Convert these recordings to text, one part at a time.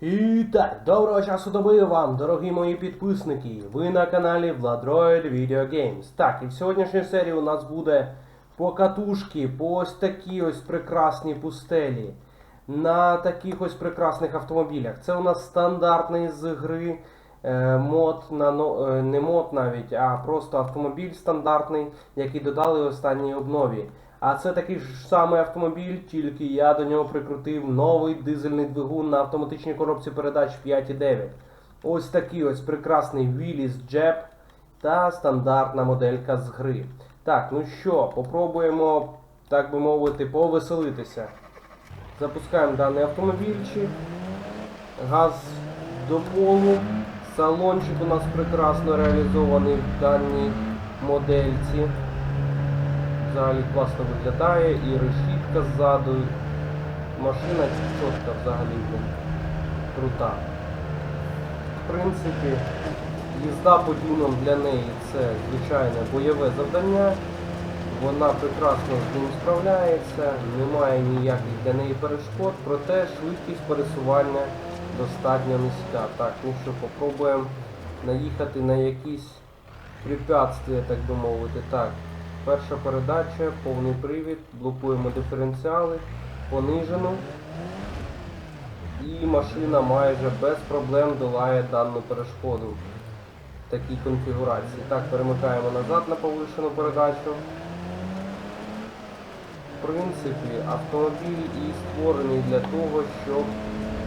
І так, доброго часу доби вам, дорогі мої підписники. Ви на каналі Vladroid Video Games. Так, і в сьогоднішній серії у нас буде покатушки по ось такій ось прекрасній пустелі. На таких ось прекрасних автомобілях. Це у нас стандартний з гри е, мод, на, е, не мод навіть, а просто автомобіль стандартний, який додали в останній обнові. А це такий ж самий автомобіль, тільки я до нього прикрутив новий дизельний двигун на автоматичній коробці передач 5.9. Ось такий ось прекрасний Willys Jeb та стандартна моделька з гри. Так, ну що, попробуємо, так би мовити, повеселитися. Запускаємо даний автомобільчик. Газ до полу. Салончик у нас прекрасно реалізований в даній модельці. Взагалі класно виглядає і решітка ззаду. Машина чітка взагалі крута. В принципі, їзда по дюнам для неї це звичайне бойове завдання. Вона прекрасно з ним справляється, немає ніяких для неї перешкод, проте швидкість пересування достатньо низька. Так, ну що, попробуємо наїхати на якісь препятствия, так би мовити. Так, перша передача, повний привід, блокуємо диференціали, понижену. І машина майже без проблем долає дану перешкоду в такій конфігурації. Так, перемикаємо назад на повишену передачу. В принципі, автомобіль і створений для того, щоб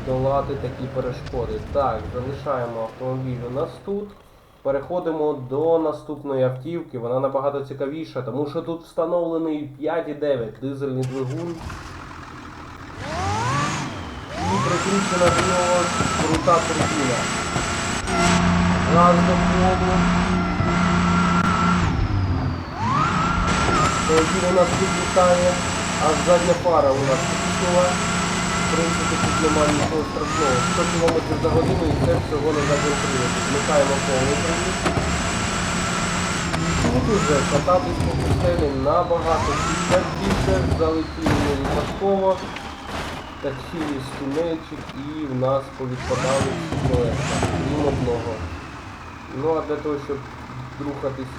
долати такі перешкоди. Так, залишаємо автомобіль у нас тут. Переходимо до наступної автівки. Вона набагато цікавіша, тому що тут встановлений 5,9 дизельний двигун. І прикручена до нього крута турбіна. Газ до полу. Автомобіль у нас підлітає, аж задня пара у нас пішла. Принципі, тут немає нічого страшного. 100 км за годину і це всього на задньому приводі. Вмикаємо повний привід. Тут уже кататись по пустелі набагато цікавіше, залетіли випадково. Такий ось тунельчик і в нас повідпадали колеса, крім одного. Ну а для того, щоб рухатись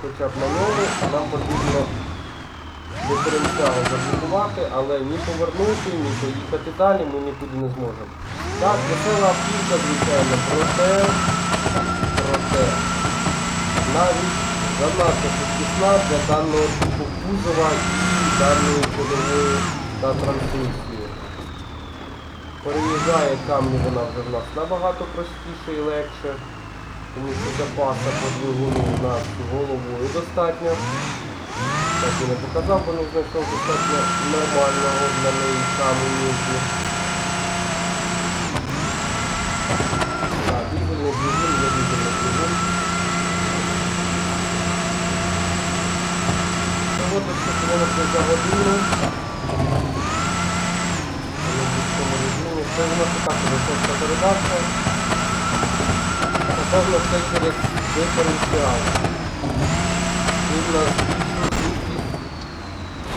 хоча б на ньому, нам потрібно диференціал заблокувати, але ні повернути, ні поїхати далі ми нікуди не зможемо. Так, весела автівка, звичайно, проте, проте, навіть занадто швидкісна для даного типу кузова і даної ходової та трансмісії. Переїжджає камні вона вже в нас набагато простіше і легше, тому що запаса по двигуну у нас головою достатньо. Так і не показав, бо не знайшов достатньо нормального для неї каменюки. Так, дизельний двигун, є дизельний двигун. Заводиться кілометр за годину. Це у нас і так висока передача. Напевно, все через диференціал. Він нас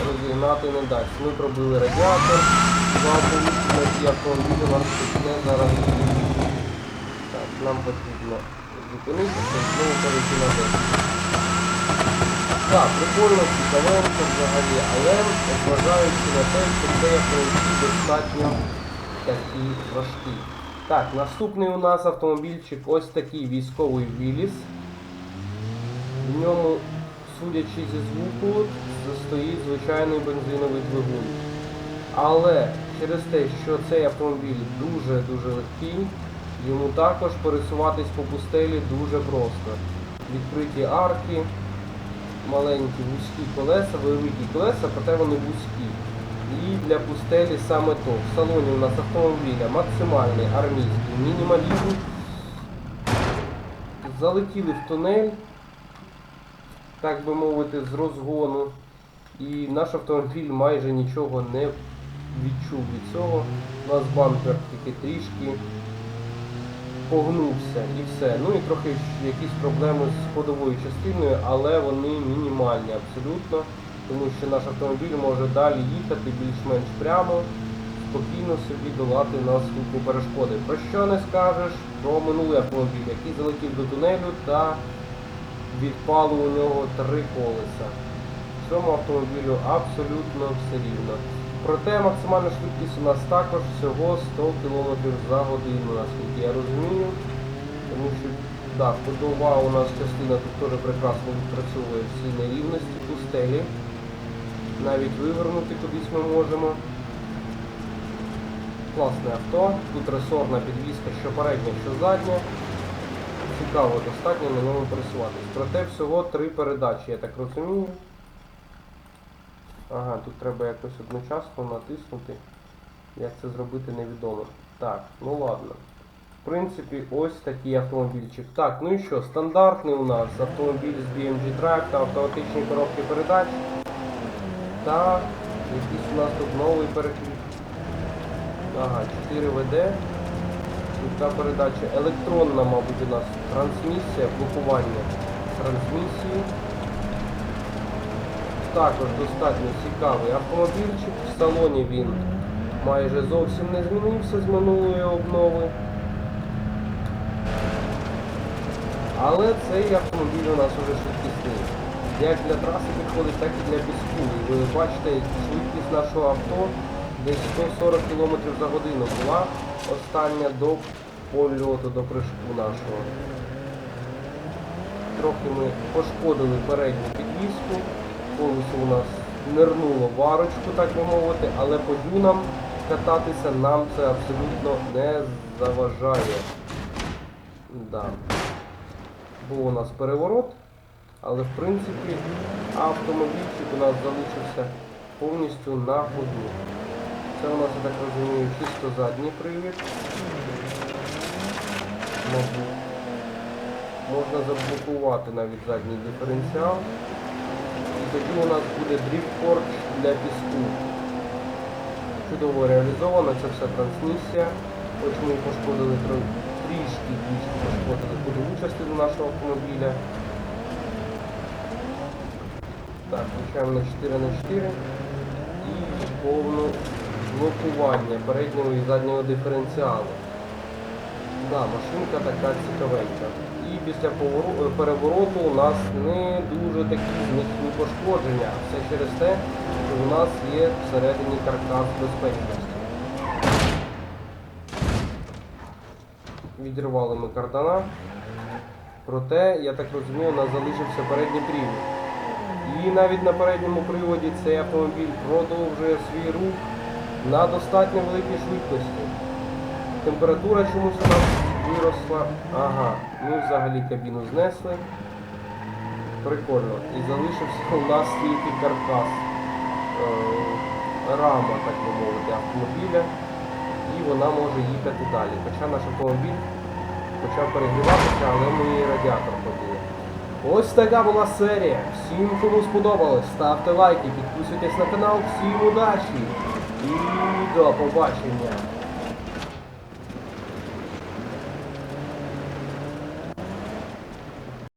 розігнати не дасть. Ми пробили радіатор, два повітря і автомобіль у почне зараз. Так, нам потрібно зупинитися знову перейти на 10. Так, прикольно, цікавенько взагалі, але зважаючи на те, що цей автомобіль достатньо такий важкий. Так, наступний у нас автомобільчик ось такий військовий Віліс. В ньому, судячи зі звуку, стоїть звичайний бензиновий двигун. Але через те, що цей автомобіль дуже-дуже легкий, йому також пересуватись по пустелі дуже просто. Відкриті арки, маленькі вузькі колеса, великі колеса, проте вони вузькі. І для пустелі саме то. В салоні у нас автомобіля максимальний армійський мінімалізм. Залетіли в тунель, так би мовити, з розгону. І наш автомобіль майже нічого не відчув від цього. У нас бампер тільки трішки погнувся і все. Ну і трохи якісь проблеми з ходовою частиною, але вони мінімальні абсолютно, тому що наш автомобіль може далі їхати більш-менш прямо, спокійно собі долати наступні перешкоди. Про що не скажеш про минулий автомобіль, який залетів до тунелю та відпало у нього три колеса. Цьому автомобілю абсолютно все рівно. Проте максимальна швидкість у нас також всього 100 км за годину, наскільки я розумію. Тому що да, ходова у нас частина тут теж прекрасно відпрацьовує всі нерівності, пустелі. Навіть вивернути кудись ми можемо. Класне авто. Тут ресорна підвізка, що передня, що задня. Цікаво достатньо на ньому пересуватись. Проте всього три передачі, я так розумію. Ага, тут треба якось одночасно натиснути. Як це зробити невідомо. Так, ну ладно. В принципі, ось такий автомобільчик. Так, ну і що, стандартний у нас автомобіль з BMG Drive та автоматичні коробки передач. Та якийсь у нас тут новий переключ. Ага, 4 ВД. Швидка передача. Електронна, мабуть, у нас трансмісія, блокування трансмісії. Також достатньо цікавий автомобільчик. В салоні він майже зовсім не змінився з минулої обнови. Але цей автомобіль у нас уже швидкісний. Як для траси підходить, так і для піску. І ви бачите, швидкість нашого авто десь 140 км за годину була остання до польоту, до прыжку нашого. Трохи ми пошкодили передню підвіску, повністю у нас нирнуло варочку, так би мовити, але по дюнам кататися нам це абсолютно не заважає. Да. Був у нас переворот, але в принципі автомобільчик у нас залишився повністю на ходу. Це у нас, я так розумію, чисто задній привід. Можна заблокувати навіть задній диференціал. Тоді у нас буде дріфт-порч для піску. Чудово реалізовано, це все трансмісія. Хоч ми пошкодили трішки, трішки пошкодили ходову частину нашого автомобіля. Так, включаємо на 4 на 4 і повне блокування переднього і заднього диференціалу. Да, машинка така цікавенька. І після е, перевороту у нас не дуже такі значні пошкодження. Все через те, що у нас є всередині каркас безпечності. Відірвали ми кардана. Проте, я так розумію, у нас залишився передній привід. І навіть на передньому приводі цей автомобіль продовжує свій рух на достатньо великій швидкості. Температура чомусь у виросла. Ага, ми взагалі кабіну знесли. Прикольно. І залишився у нас тільки каркас. Е, рама, так би мовити, автомобіля. І вона може їхати далі. Хоча наш автомобіль почав перегріватися, але ми і радіатор ходили. Ось така була серія. Всім, кому сподобалось, ставте лайки, підписуйтесь на канал. Всім удачі і до побачення!